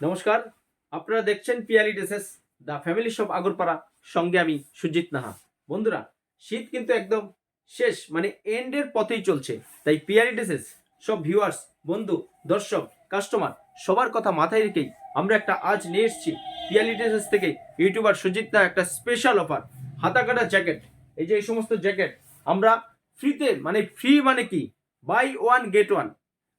নমস্কার, আপনারা দেখছেন Piyali dresses the family shop Agarpara, সঙ্গে আমি সুজিত নাহা। বন্ধুরা, শীত কিন্তু একদম শেষ মানে এন্ডের পথেই চলছে। তাই পিয়ালি ড্রেসেস সব ভিউয়ার্স বন্ধু, দর্শক কাস্টমার সবার কথা মাথায় রেখেই আমরা একটা আজ নিয়ে এসেছি পিয়ালি ড্রেসেস থেকে ইউটিউবার সুজিত নাহা একটা স্পেশাল অফার হাতা কাটা জ্যাকেট এই যে এই সমস্ত জ্যাকেট আমরা ফ্রিতে মানে ফ্রি মানে কি? বাই ওয়ান গেট ওয়ান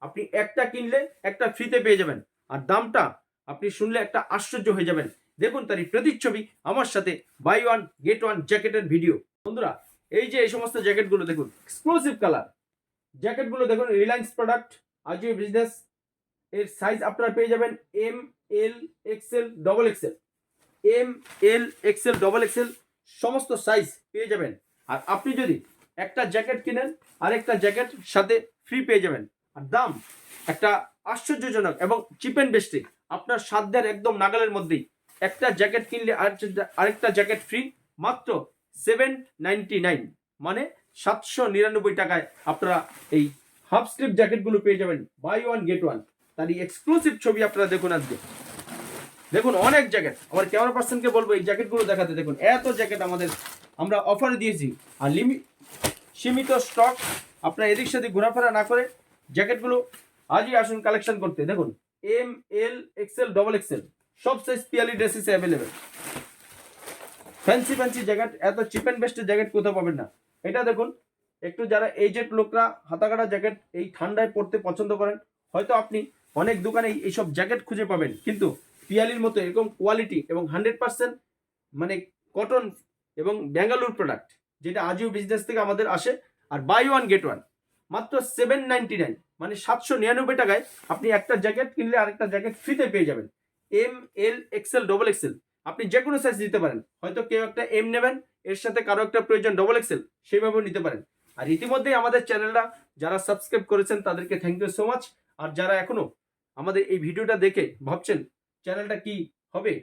আপনি একটা কিনলে একটা ফ্রিতে পেয়ে যাবেন। আর দামটা আপনি শুনলে একটা আশ্চর্য হয়ে যাবেন। দেখুন তারই প্রতিচ্ছবি আমার সাথে বাই ওয়ান গেট ওয়ান জ্যাকেটের ভিডিও বন্ধুরা, এই যে এই সমস্ত জ্যাকেটগুলো দেখুন এক্সক্লুসিভ কালার জ্যাকেটগুলো দেখুন রিলায়েন্স প্রোডাক্ট আজিও বিজনেস এর সাইজ আপনারা পেয়ে যাবেন M L XL double XL M L XL double XL সমস্ত সাইজ পেয়ে যাবেন। আর আপনি যদি একটা জ্যাকেট কিনেন, আরেকটা জ্যাকেট সাথে ফ্রি পেয়ে যাবেন। আর দাম একটা আশ্চর্যজনক এবং চিপ অ্যান্ড বেস্টে আপনার সাধ্যের একদম নাগালের মধ্যেই। একটা জ্যাকেট কিনলে আরেকটা- আরেকটা জ্যাকেট ফ্রি মাত্র সেভেন নাইন মানে সাতশো নিরানব্বই টাকায় আপনারা এই হাফ স্লিপ জ্যাকেটগুলো পেয়ে যাবেন। বাই ওয়ান গেট ওয়ান তার এক্সক্লুসিভ ছবি আপনারা দেখুন আজকে। দেখুন, অনেক জ্যাকেট। আমার ক্যামেরা পার্সনকে বলব, এই জ্যাকেটগুলো দেখাতে। দেখুন, এত জ্যাকেট আমাদের আমরা অফারে দিয়েছি। আর লিমিট সীমিত স্টক আপনারা এদিক সেদিক ঘোরাফেরা না করে জ্যাকেটগুলো আজই আসুন কালেকশন করতে। দেখুন M L XL double XL সব size Piyali dresses available fancy fancy jacket এত চিপ অ্যান্ড বেস্টের জ্যাকেট কোথাও পাবেন না। এটা দেখুন, একটু যারা এজেড লোকরা হাতাকাটা জ্যাকেট এই ঠান্ডায় পরতে পছন্দ করেন, হয়তো আপনি অনেক দোকানে এইসব জ্যাকেট খুঁজে পাবেন। কিন্তু পিয়ালির মতো এরকম কোয়ালিটি এবং হান্ড্রেড পার্সেন্ট মানে কটন এবং ব্যাঙ্গালুর প্রোডাক্ট যেটা আজিও বিজনেস থেকে আমাদের আসে, আর বাই ওয়ান গেট ওয়ান মাত্র সেভেন নাইনটি নাইন মানে সাতশো নিরানব্বই টাকায় আপনি একটা জ্যাকেট কিনলে আরেকটা জ্যাকেট ফ্রিতে পেয়ে যাবেন। M L XL double XL আপনি যে কোনো সাইজ দিতে পারেন। হয়তো কেউ একটা এম নেবেন, এর সাথে কারও একটা প্রয়োজন ডবল এক্সেল সেইভাবেও নিতে পারেন। আর ইতিমধ্যেই আমাদের চ্যানেলটা যারা সাবস্ক্রাইব করেছেন, তাদেরকে থ্যাংক ইউ সো মাচ আর যারা এখনও আমাদের এই ভিডিওটা দেখে ভাবছেন, চ্যানেলটা কি হবে?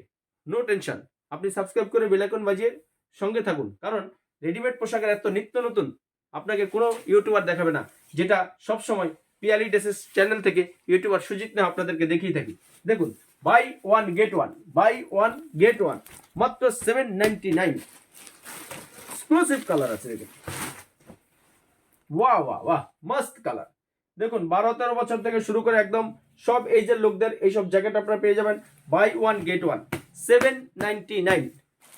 নো টেনশন আপনি সাবস্ক্রাইব করে বেলাইকন বাজিয়ে সঙ্গে থাকুন। কারণ রেডিমেড পোশাকের এত নিত্য নতুন আপনাকে কোনো ইউটিউবার দেখাবে না, যেটা সব সময় পিয়ালি ড্রেসেস চ্যানেল থেকে ইউটিউবার সুজিত না আপনাদেরকে দেখিয়ে থাকি। দেখুন buy one get one buy one get one মাত্র seven ninety nine exclusive colour আছে দেখুন ওয়াহ ওয়াহ ওয়াহ মস্ত কালার দেখুন, বারো, তেরো বছর থেকে শুরু করে একদম সব এজের লোকদের এইসব জ্যাকেট আপনারা পেয়ে যাবেন। Buy one get one seven ninety nine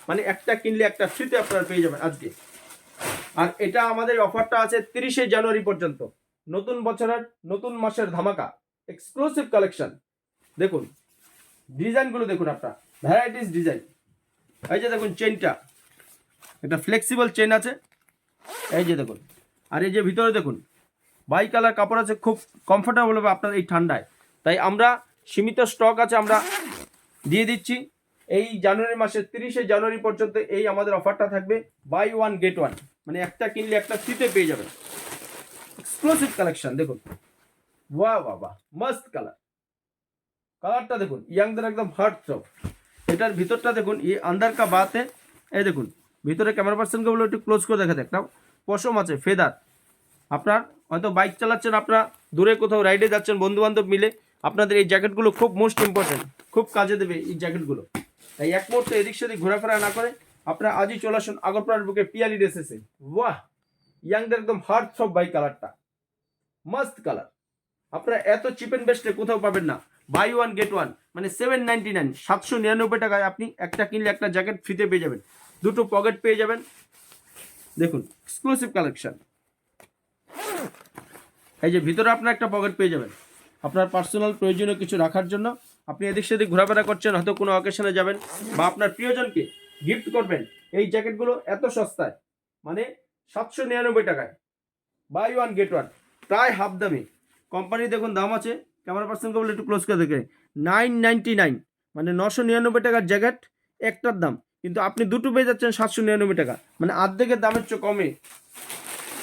মানে একটা কিনলে একটা ফ্রিতে আপনারা পেয়ে যাবেন আজকে। আর এটা আমাদের অফারটা আছে তিরিশে জানুয়ারি পর্যন্ত। নতুন বছরের, নতুন মাসের ধামাকা। এক্সক্লুসিভ কালেকশন দেখুন, ডিজাইনগুলো দেখুন আপনার। ভ্যারাইটিস ডিজাইন এই যে দেখুন চেনটা একটা ফ্লেক্সিবল চেন আছে। এই যে দেখুন। আর এই যে ভিতরে দেখুন বাই কালার কাপড় আছে, খুব কমফোর্টেবল হবে আপনার এই ঠান্ডায়। তাই আমরা সীমিত স্টক আছে, আমরা দিয়ে দিচ্ছি। এই জানুয়ারি মাসের তিরিশে জানুয়ারি পর্যন্ত এই আমাদের অফারটা থাকবে বাই ওয়ান গেট ওয়ান মানে একটা কিনলে একটা ফ্রিতে পেয়ে যাবেন। এক্সক্লুসিভ কালেকশন দেখুন। বাহ বাহ বাহ মস্ত কালার কালারটা দেখুন ইয়াংদের একদম হার্ট চপ এটার ভিতরটা দেখুন, এই আন্দার কা বাতে এই দেখুন, ভিতরে ক্যামেরা পার্সনকে বলে একটু ক্লোজ করে দেখাতে। একটা পশম আছে ফেদার আপনার হয়তো বাইক চালাচ্ছেন, আপনারা দূরে কোথাও রাইডে যাচ্ছেন বন্ধু বান্ধব মিলে, আপনাদের এই জ্যাকেটগুলো খুব মোস্ট ইম্পর্টেন্ট খুব কাজে দেবে এই জ্যাকেটগুলো তাই এক মুহূর্তে এদিক সেদিক ঘোরাফেরা না করে আপনারা আজই চলে আসুন আগরপাড়ার বুকে পিয়ালি ড্রেসেসে বাহ ইয়াংদের একদম হার্ট সব বাই কালারটা মাস্ট কালার আপনারা এত চিপ অ্যান্ড বেস্টে কোথাও পাবেন না। বাই ওয়ান গেট ওয়ান মানে সেভেন নাইনটি নাইন সাতশো নিরানব্বই টাকায় আপনি একটা কিনলে একটা জ্যাকেট ফ্রিতে পেয়ে যাবেন। দুটো পকেট পেয়ে যাবেন। দেখুন এক্সক্লুসিভ কালেকশন এই যে ভিতরে আপনার একটা পকেট পেয়ে যাবেন। আপনার পার্সোনাল প্রয়োজনীয় কিছু রাখার জন্য। আপনি এদিক সেদিক ঘোরাফেরা করছেন, হয়তো কোনো অকেশনে যাবেন, বা আপনার প্রিয়জনকে গিফট করবেন। এই জ্যাকেটগুলো এত সস্তায় মানে সাতশো নিরানব্বই টাকায়। Buy one, get one. প্রায় হাফ দামে। কোম্পানি দেখুন দাম আছে, ক্যামেরা পার্সনকে বলে একটু ক্লোজ করে দেখে নাইন নাইনটি নাইন মানে নশো নিরানব্বই টাকার জ্যাকেট, একটার দাম। কিন্তু আপনি দুটো পেয়ে যাচ্ছেন সাতশো নিরানব্বই টাকা মানে আর্ধেকের দামের চেয়ে কমে।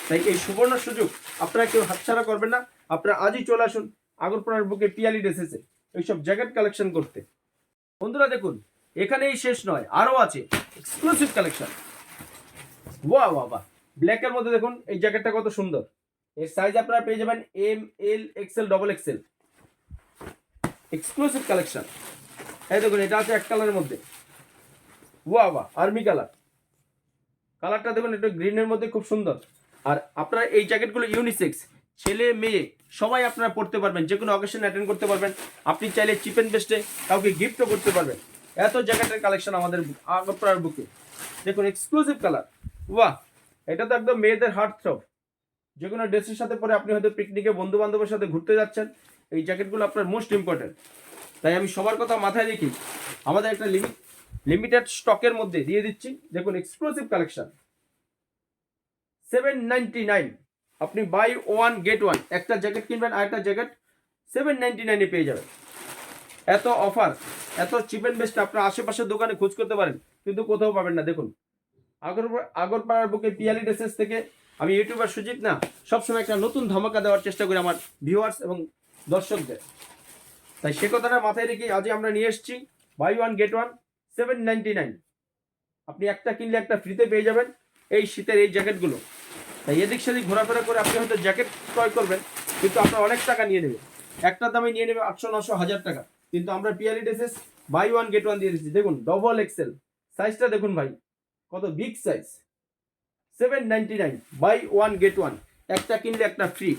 তাই এই সুবর্ণ সুযোগ আপনারা কেউ হাতছাড়া করবেন না। আপনারা আজই চলে আসুন আগরপাড়ার বুকে পিয়ালি ড্রেসেসে এইসব জ্যাকেট কালেকশন করতে। বন্ধুরা দেখুন এখানেই শেষ নয়, আরও আছে এক্সক্লুসিভ কালেকশন ওয়া ওয়া বাহ। ব্ল্যাকের মধ্যে দেখুন, এই জ্যাকেটটা কত সুন্দর। এর সাইজ আপনারা পেয়ে যাবেন M L XL double XL exclusive collection এই দেখুন, এটা আছে এক কালারের মধ্যে। ওয়া বা আর্মি কালার কালারটা দেখুন, একটু গ্রিনের মধ্যে খুব সুন্দর। আর আপনারা এই জ্যাকেটগুলো ইউনিসেক্স ছেলে, মেয়ে, সবাই আপনারা পড়তে পারবেন যে কোনো অকেশন অ্যাটেন্ড করতে পারবেন। আপনি চাইলে চিপ অ্যান্ড বেস্টে কাউকে গিফটও করতে পারবেন। এত জ্যাকেটের কালেকশন আমাদের আগরপাড়ার বুকে দেখুন এক্সক্লুসিভ কালার বাহ এটা তো একদম মেয়েদের হার্ট থ্রব যে কোনো ড্রেসের সাথে পরে আপনি হয়তো পিকনিকে বন্ধু বান্ধবের সাথে ঘুরতে যাচ্ছেন, এই জ্যাকেটগুলো আপনার মোস্ট ইম্পর্টেন্ট তাই আমি সবার কথা মাথায় রেখি আমাদের একটা লিমিট লিমিটেড স্টকের মধ্যে দিয়ে দিচ্ছি। দেখুন এক্সক্লুসিভ কালেকশন সেভেন নাইন আপনি বাই ওয়ান গেট ওয়ান একটা জ্যাকেট কিনবেন আর একটা জ্যাকেট সেভেন নাইনটি নাইনে পেয়ে যাবেন। এত অফার এত চিপ অ্যান্ড বেস্ট আপনার আশেপাশের দোকানে খোঁজ করতে পারেন, কিন্তু কোথাও পাবেন না। দেখুন, আগর, আগরপাড়ার বুকে পিয়ালি ড্রেসেস থেকে আমি ইউটিউবার সুজিত না, সবসময় একটা নতুন ধামাকা দেওয়ার চেষ্টা করি আমার ভিউয়ার্স এবং দর্শকদের। তাই সে কথাটা মাথায় রেখে আজই আমরা নিয়ে এসেছি buy one get one seven ninety nine আপনি একটা কিনলে একটা ফ্রিতে পেয়ে যাবেন এই শীতের এই জ্যাকেটগুলো তাই এদিক সেদিক ঘোরাফেরা করে আপনি হয়তো জ্যাকেট ক্রয় করবেন, কিন্তু আপনার অনেক টাকা নিয়ে নেবে। একটা দামে নিয়ে নেবে আটশো, নশো, হাজার টাকা। কিন্তু আমরা Piyali dresses buy one get one দিয়ে দিচ্ছি দেখুন ডবল এক্সেল সাইজটা দেখুন ভাই, কত big size seven ninety nine buy one get one একটা কিনলে একটা ফ্রি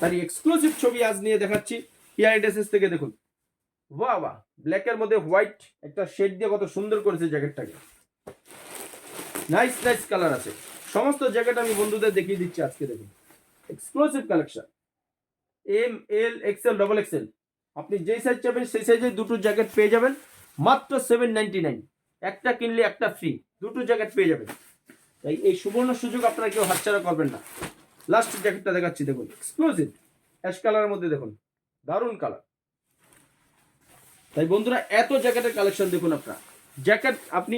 তার এক্সক্লুসিভ ছবি আজ নিয়ে দেখাচ্ছি পিয়ারি ড্রেসেস থেকে দেখুন। বাহ বাহ ব্ল্যাকের মধ্যে হোয়াইট একটা শেড দিয়ে কত সুন্দর করেছে জ্যাকেটটাকে নাইস নাইস কালার আছে। সমস্ত জ্যাকেট আমি বন্ধুদের দেখিয়ে দিচ্ছি আজকে দেখুন। Exclusive collection M L XL double XL আপনি যেই সাইজ চাইবেন, সেই সাইজে দুটো জ্যাকেট পেয়ে যাবেন। মাত্র সেভেন নাইনটি নাইন একটা কিনলে একটা ফ্রি দুটো জ্যাকেট পেয়ে যাবেন। তাই এই সুবর্ণ সুযোগ আপনারা কেউ হাতছাড়া করবেন না। লাস্ট জ্যাকেটটা দেখাচ্ছি, দেখুন। এক্সক্লুসিভ অ্যাশ কালারের মধ্যে দেখুন। দারুণ কালার তাই বন্ধুরা, এত জ্যাকেটের কালেকশন দেখুন আপনারা। জ্যাকেট আপনি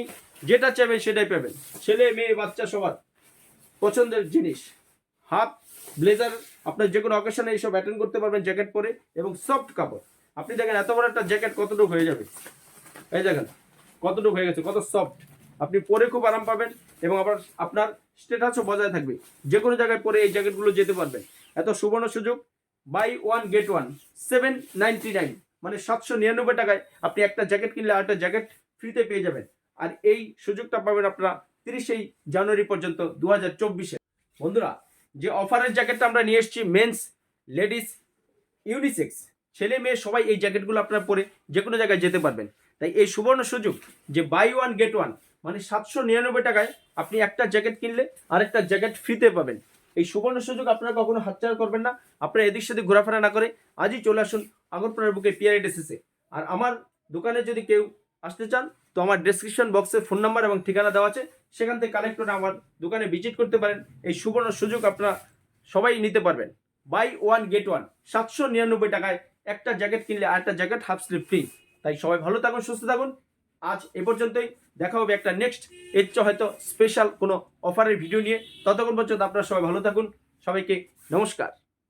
যেটা চাইবেন সেটাই পাবেন। ছেলে, মেয়ে, বাচ্চা সবার পছন্দের জিনিস। হাফ, ব্লেজার, আপনার যে কোনো অকেশনে এইসব অ্যাটেন্ড করতে পারবেন জ্যাকেট পরে এবং সফট কাপড়। আপনি দেখেন এত বড় একটা জ্যাকেট কতটুকু হয়ে যাবে? এই দেখেন, কতটুকু হয়ে গেছে, কত সফট আপনি পরে খুব আরাম পাবেন এবং আবার আপনার স্টেটাসও বজায় থাকবে। যে কোনো জায়গায় পরে এই জ্যাকেটগুলো যেতে পারবেন। এত সুবর্ণ সুযোগ buy one get one seven ninety nine মানে সাতশো নিরানব্বই টাকায় আপনি একটা জ্যাকেট কিনলে আরেকটা জ্যাকেট ফ্রিতে পেয়ে যাবেন। আর এই সুযোগটা পাবেন আপনারা তিরিশেই জানুয়ারি পর্যন্ত দু হাজার চব্বিশে। বন্ধুরা যে অফারের জ্যাকেটটা আমরা নিয়ে এসেছি মেন্স লেডিস ইউনিসেক্স ছেলে মেয়ে সবাই এই জ্যাকেটগুলো আপনারা পরে যে কোনো জায়গায় যেতে পারবেন। তাই এই সুবর্ণ সুযোগ যে বাই ওয়ান গেট ওয়ান মানে সাতশো নিরানব্বই টাকায় আপনি একটা জ্যাকেট কিনলে আরেকটা জ্যাকেট ফ্রিতে পাবেন। এই সুবর্ণ সুযোগ আপনারা কখনো হাতছাড়া করবেন না। আপনারা এদিক সেদিক ঘোরাফেরা না করে আজই চলে আসুন আগরপাড়ার বুকে পিআরআই ডেসেসে আর আমার দোকানে যদি কেউ আসতে চান, তো আমার ডেসক্রিপশন বক্সে ফোন নাম্বার এবং ঠিকানা দেওয়া আছে। সেখান থেকে কালেক্ট করে আমার দোকানে ভিজিট করতে পারেন। এই সুবর্ণ সুযোগ আপনারা সবাই নিতে পারবেন। বাই ওয়ান গেট ওয়ান সাতশো নিরানব্বই টাকায় একটা জ্যাকেট কিনলে আরেকটা জ্যাকেট হাফ স্লিপ ফ্রি তাই সবাই ভালো থাকুন, সুস্থ থাকুন। আজ এ পর্যন্তই। দেখা হবে একটা নেক্সট এর চেয়ে হয়তো স্পেশাল কোনো অফারের ভিডিও নিয়ে। ততক্ষণ পর্যন্ত আপনারা সবাই ভালো থাকুন। সবাইকে নমস্কার।